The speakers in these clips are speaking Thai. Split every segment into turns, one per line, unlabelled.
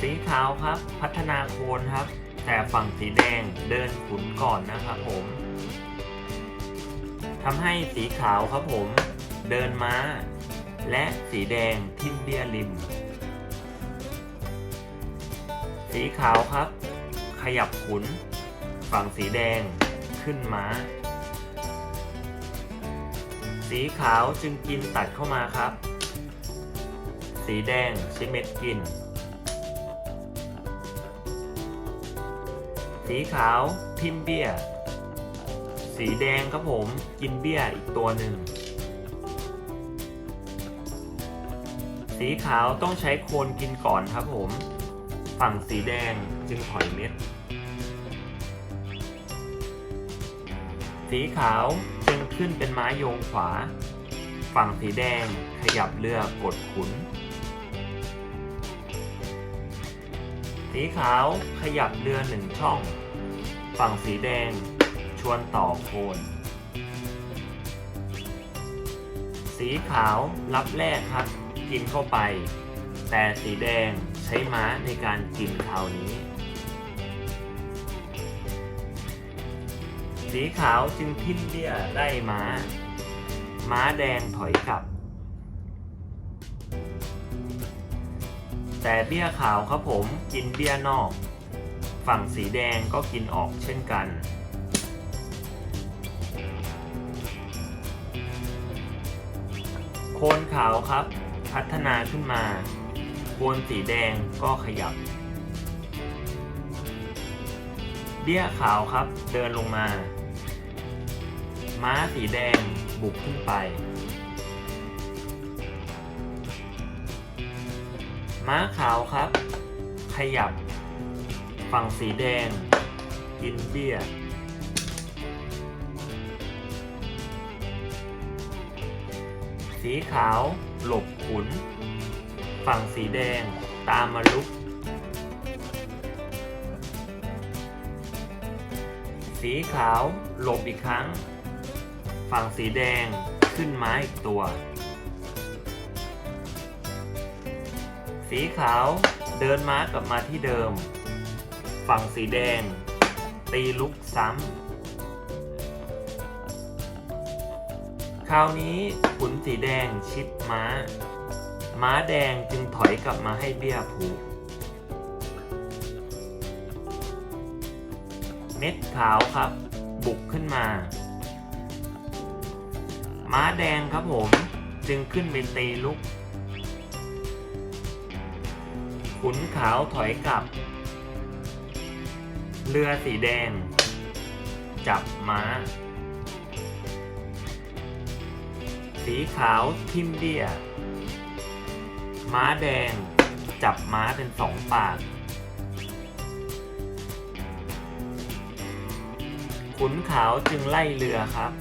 สีขาวครับ พัฒนาโคนครับ แต่ฝั่งสีแดงเดินขุนก่อนนะครับผมทำให้สีขาวครับผม เดินม้า และสีแดงทิ่มเบี้ยริม สีขาวครับ ขยับขุน ฝั่งสีแดงขึ้นม้า สีขาวจึงกินตัดเข้ามาครับ สีแดงใช้เม็ดกิน สีขาวทิมเบียสีแดงครับผมกินเบียอีกตัวหนึ่ง สีขาวต้องใช้โคนกินก่อนครับผม ฝั่งสีแดงจึงถอยเม็ด สีขาวจึงขึ้นเป็นไม้โยงขวา ฝั่งสีแดงขยับเรือกดขุน สีขาวขยับเรือหนึ่งช่อง ฝั่งสีแดงชวนต่อโคน สีขาวรับแรกครับ กินเข้าไป แต่สีแดงใช้ม้าในการกินคราวนี้ สีขาวจึงทิ่มเบี้ยไล่ม้า ม้าแดงถอยกลับ แต่เบี้ยขาวครับผมกินเบี้ยนอก ฝั่งสีแดงก็กินออกเช่นกันโคนขาวครับ พัฒนาขึ้นมา โคนสีแดงก็ขยับ เบี้ยขาวครับเดินลงมา ม้าสีแดงบุกขึ้นไป ม้าขาวครับ ขยับ ฝั่งสีแดงกินเบี้ยสีขาว หลบขุน ฝั่งสีแดง ตามมาลุก สีขาว หลบอีกครั้ง ฝั่งสีแดงขึ้นม้าอีกตัว สีขาวเดินม้ากลับมาที่เดิม ฝั่งสีแดง ตีลุกซ้ำ คราวนี้ขุนสีแดงชิดม้า ม้าแดงจึงถอยกลับมาให้เบี้ยผูก เม็ดขาวครับ บุกขึ้นมา ม้าแดงครับผมจึงขึ้นไปตีลุก ขุนขาวถอยกลับ เรือสีแดง จับม้า สีขาวทิมเดีย ม้าแดง จับม้าเป็นสองปาก ขุนขาวจึงไล่เรือครับ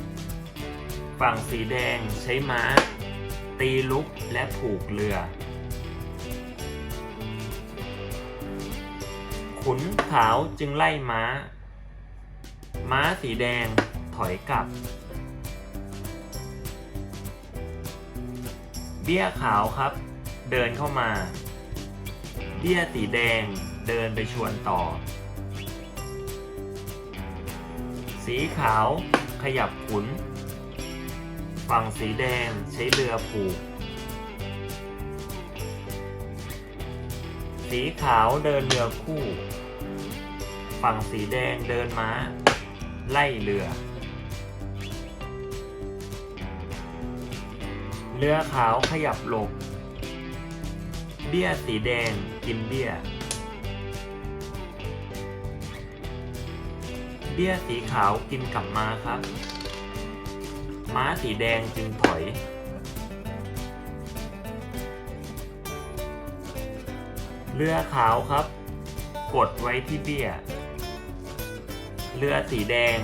ฝั่งสีแดงใช้ม้า ตีลุกและผูกเรือ ขุนขาวจึงไล่ม้า ม้าสีแดงถอยกลับ เบี้ยขาวครับ เดินเข้ามา เบี้ยสีแดงเดินไปชวนต่อ สีขาวขยับขุน ฝั่งสีแดงใช้เรือผูก สีขาวเดินเรือคู่ ฝั่งสีแดงเดินม้า ไล่เรือ เรือขาวขยับหลบ เบี้ยสีแดงกินเบี้ย เบี้ยสีขาวกินกลับมาครับ ม้าสีแดงจึงถอย เรือขาวครับ กดไว้ที่เบี้ย เรือสีแดง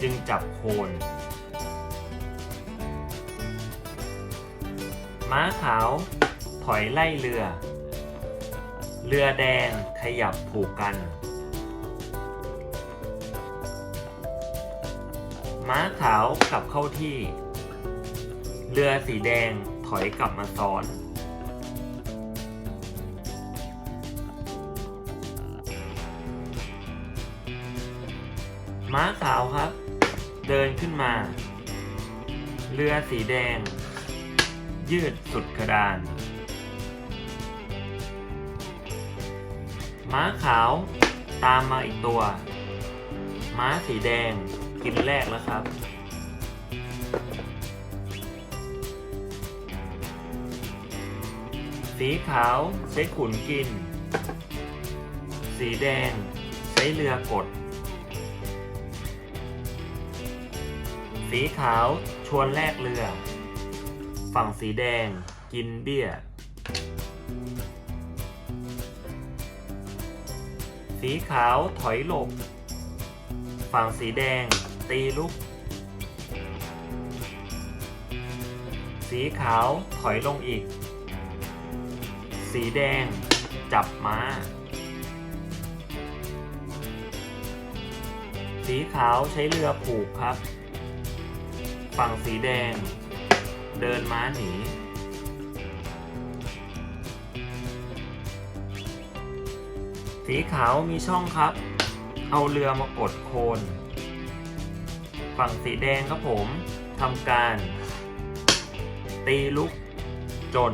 จึงจับโคนม้าขาวถอยไล่เรือ เรือแดงขยับผูกกัน ม้าขาวกลับเข้าที่ เรือสีแดงถอยกลับมาซ้อน ม้าขาวครับ เดินขึ้นมา เรือสีแดง ยืดสุดกระดาน ม้าขาวตามมาอีกตัว ม้าสีแดงกินแรกแล้วครับ สีขาวใช้ขุนกิน สีแดงใช้เรือกด สีขาวชวนแลกเรือ ฝั่งสีแดงกินเบี้ย สีขาวถอยหลบ ฝั่งสีแดงตีลุก สีขาวถอยลงอีก สีแดงจับม้า สีขาวใช้เรือผูกครับ ฝั่งสีแดง เดินม้าหนี สีขาวมีช่องครับ เอาเรือมากดโคน ฝั่งสีแดงครับผมทำการ ตีลุกจน